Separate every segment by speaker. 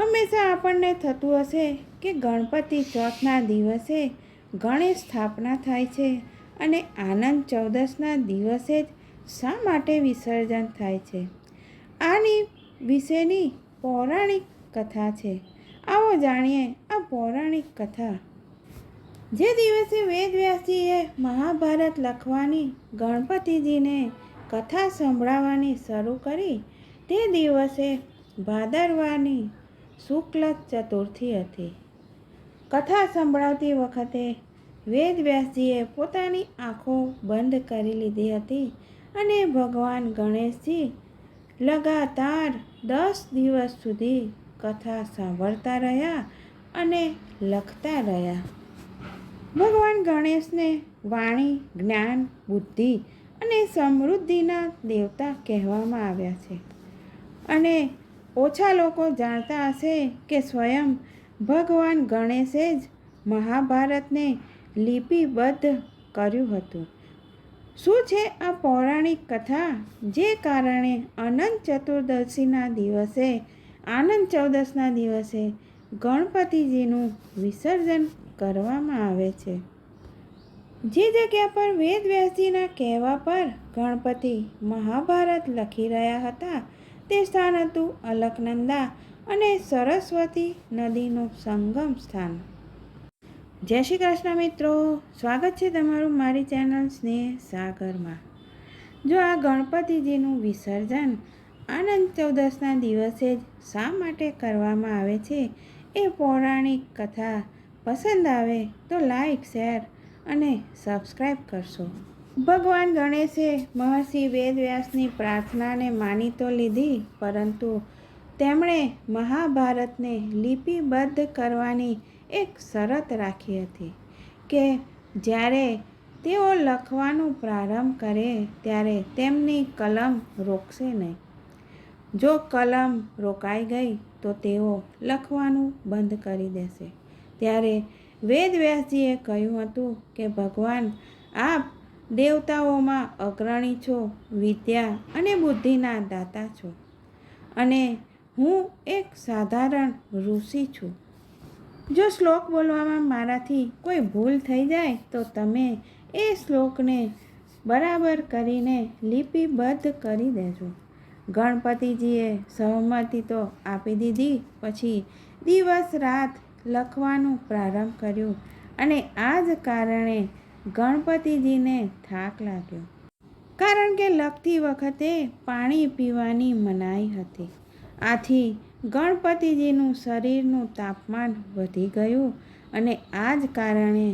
Speaker 1: હંમેશા આપણને થતું હશે કે ગણપતિ ચોથના દિવસે ગણેશ સ્થાપના થાય છે અને આનંદ ચૌદસના દિવસે જ શા માટે વિસર્જન થાય છે? આની વિશેની પૌરાણિક કથા છે. આવો જાણીએ આ પૌરાણિક કથા. જે દિવસે વેદવ્યાસીએ મહાભારત લખવાની ગણપતિજીને કથા સંભળાવવાની શરૂ કરી, તે દિવસે ભાદરવાની શુક્લ ચતુર્થી હતી. કથા સંભળાવતી વખતે વેદવ્યાસજીએ પોતાની આંખો બંધ કરી લીધી હતી અને ભગવાન ગણેશજી લગાતાર દસ દિવસ સુધી કથા સાંભળતા રહ્યા અને લખતા રહ્યા. ભગવાન ગણેશને વાણી, જ્ઞાન, બુદ્ધિ અને સમૃદ્ધિના દેવતા કહેવામાં આવ્યા છે. અને ઓછા લોકો જાણતા હશે કે સ્વયં ભગવાન ગણેશે જ મહાભારતને લિપિબદ્ધ કર્યું હતું. શું છે આ પૌરાણિક કથા જે કારણે અનંત ચતુર્દશીના દિવસે, આનંદ ચૌદસના દિવસે ગણપતિજીનું વિસર્જન કરવામાં આવે છે? જે જગ્યા પર વેદવ્યાસજીના કહેવા પર ગણપતિ મહાભારત લખી રહ્યા હતા તે સ્થાન હતું અલકનંદા અને સરસ્વતી નદીનું સંગમ સ્થાન. જય શ્રી કૃષ્ણ મિત્રો, સ્વાગત છે તમારું મારી ચેનલ સ્નેહ સાગરમાં. જો આ ગણપતિજીનું વિસર્જન આનંદ ચૌદસના દિવસે જ શા માટે કરવામાં આવે છે એ પૌરાણિક કથા પસંદ આવે તો લાઈક, શેર અને સબસ્ક્રાઈબ કરશો. ભગવાન ગણેશે મહર્ષિ વેદવ્યાસની પ્રાર્થનાને માની તો લીધી, પરંતુ તેમણે મહાભારતને લિપિબદ્ધ કરવાની એક શરત રાખી હતી કે જ્યારે તેઓ લખવાનું પ્રારંભ કરે ત્યારે તેમની કલમ રોકશે નહીં. જો કલમ રોકાઈ ગઈ, તો તેઓ લખવાનું બંધ કરી દેશે. ત્યારે વેદવ્યાસજીએ કહ્યું હતું કે ભગવાન, આપ દેવતાઓમાં અગ્રણી છો, વિદ્યા અને બુદ્ધિના દાતા છો. અને હું એક સાધારણ ઋષિ છું. જો શ્લોક બોલવામાં મારાથી કોઈ ભૂલ થઈ જાય, તો તમે એ શ્લોકને બરાબર કરીને લિપિબદ્ધ કરી દેજો. ગણપતિજીએ સહમતિ તો આપી દીધી, પછી દિવસ રાત લખવાનું પ્રારંભ કર્યું. અને આ જ કારણે ગણપતિજીને થાક લાગ્યો. કારણ કે લખતી વખતે પાણી પીવાની મનાઈ હતી. આથી ગણપતિજીનું શરીરનું તાપમાન વધી ગયું અને આ જ કારણે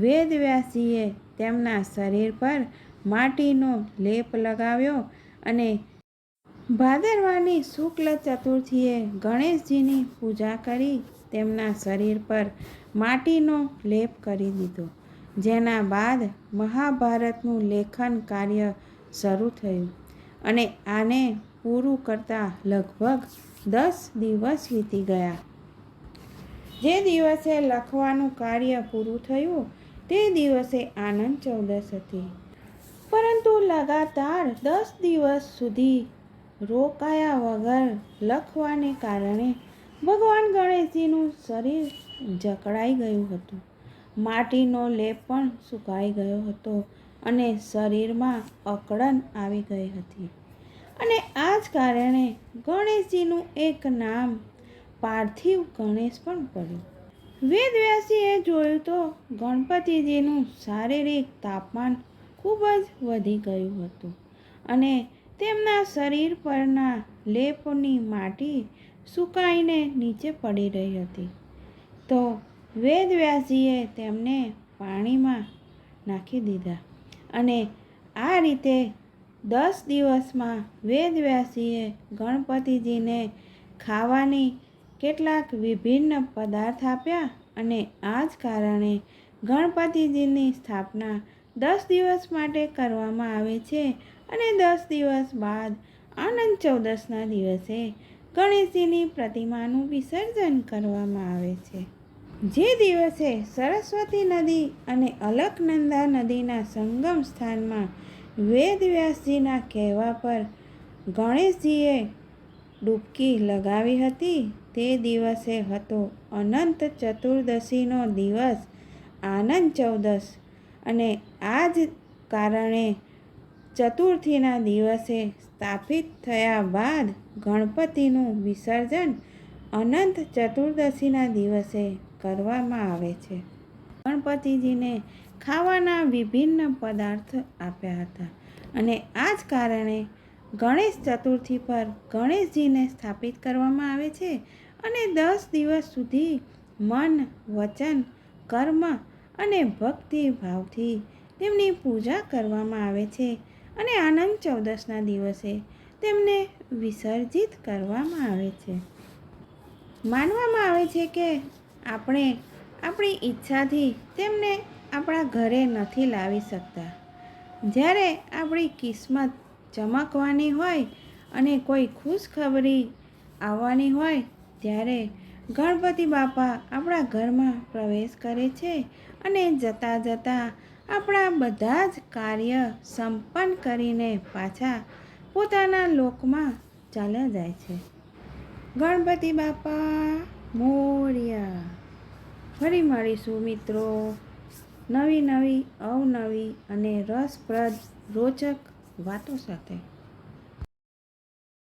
Speaker 1: વેદવ્યાસીએ તેમના શરીર પર માટીનો લેપ લગાવ્યો અને ભાદરવાની શુક્લ ચતુર્થીએ ગણેશજીની પૂજા કરી તેમના શરીર પર માટીનો લેપ કરી દીધો. જેના બાદ મહાભારતનું લેખન કાર્ય શરૂ થયું અને આને પૂરું કરતાં લગભગ દસ દિવસ વીતી ગયા. જે દિવસે લખવાનું કાર્ય પૂરું થયું, તે દિવસે આનંદ ચૌદસ હતી. પરંતુ લગાતાર દસ દિવસ સુધી રોકાયા વગર લખવાને કારણે ભગવાન ગણેશજીનું શરીર જકડાઈ ગયું હતું. માટીનો લેપ પણ સુકાઈ ગયો હતો અને શરીરમાં અકળન આવી ગઈ હતી. અને આ જ કારણે ગણેશજીનું એક નામ પાર્થિવ ગણેશ પણ પડ્યું. વેદવ્યાસીએ જોયું તો ગણપતિજીનું શારીરિક તાપમાન ખૂબ જ વધી ગયું હતું અને તેમના શરીર પરના લેપની માટી સુકાઈને નીચે પડી રહી હતી. તો વેદવ્યાસજીએ તેમને પાણીમાં નાખી દીધા. અને આ રીતે દસ દિવસમાં વેદવ્યાસીએ ગણપતિજીને ખાવાની કેટલાક વિભિન્ન પદાર્થ આપ્યા અને આ જ કારણે ગણપતિજીની સ્થાપના દસ દિવસ માટે કરવામાં આવે છે અને દસ દિવસ બાદ આનંદ ચૌદસના દિવસે ગણેશજીની પ્રતિમાનું વિસર્જન કરવામાં આવે છે. જે દિવસે સરસ્વતી નદી અને અલકનંદા નદીના સંગમ સ્થાનમાં વેદવ્યાસજીના કહેવા પર ગણેશજીએ ડૂબકી લગાવી હતી, તે દિવસે હતો અનંત ચતુર્દશીનો દિવસ, આનંદ ચૌદસ અને આ જ કારણે ચતુર્થીના દિવસે સ્થાપિત થયા બાદ ગણપતિનું વિસર્જન અનંત ચતુર્દશીના દિવસે કરવામાં આવે છે. ગણપતિજીને ખાવાના વિભિન્ન પદાર્થ આપ્યા હતા અને આ જ કારણે ગણેશ ચતુર્થી પર ગણેશજીને સ્થાપિત કરવામાં આવે છે અને દસ દિવસ સુધી મન, વચન, કર્મ અને ભક્તિ ભાવથી તેમની પૂજા કરવામાં આવે છે અને આનંદ ચૌદસના દિવસે તેમને વિસર્જિત કરવામાં આવે છે. માનવામાં આવે છે કે આપણે આપણી ઈચ્છાથી તેમને આપણા ઘરે નથી લાવી શકતા. જ્યારે આપણી કિસ્મત ચમકવાની હોય અને કોઈ ખુશખબરી આવવાની હોય, ત્યારે ગણપતિ બાપા આપણા ઘરમાં પ્રવેશ કરે છે અને જતાં જતાં આપણા બધા જ કાર્ય સંપન્ન કરીને પાછા પોતાના લોકમાં ચાલ્યા જાય છે. ગણપતિ બાપા મોર્યા. ફરી મળીશું મિત્રો. નવી નવી અવનવી અને રસપ્રદ રોચક વાતો સાથે.